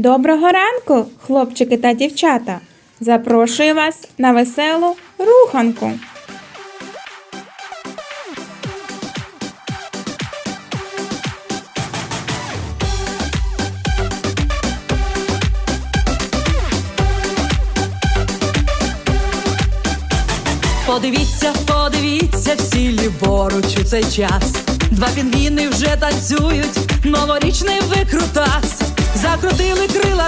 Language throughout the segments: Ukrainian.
Доброго ранку, хлопчики та дівчата! Запрошую вас на веселу руханку. Подивіться, подивіться, всі ліворуч у цей час. Два пінгвіни вже танцюють, новорічний викрутас.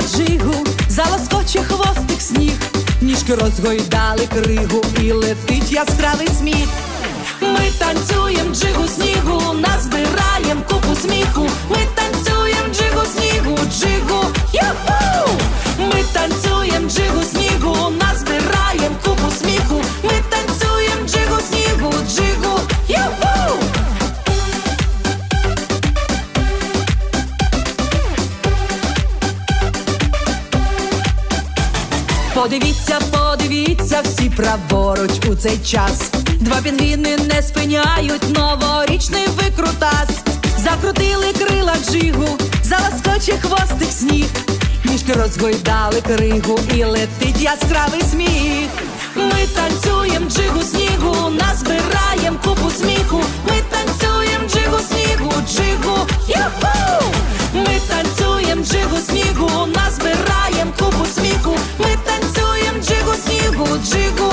Джигу, залоскоче хвостик сніг, ніжки розгойдали кригу і летить яскравий сміх. Ми танцюєм джигу снігу, назбираєм Подивіться, подивіться всі праворуч у цей час. Два пінгвіни не спиняють новорічний викрутас. Закрутили крила джигу, заласкоче хвостик сніг. Ніжки розгойдали кригу і летить яскравий сміх. Ми танцюєм джигу снігу, назбираєм купу сміху. Ми танцюєм джигу снігу, джигу, юху! Ми танцюєм джигу снігу, назбираєм снігу, джигу,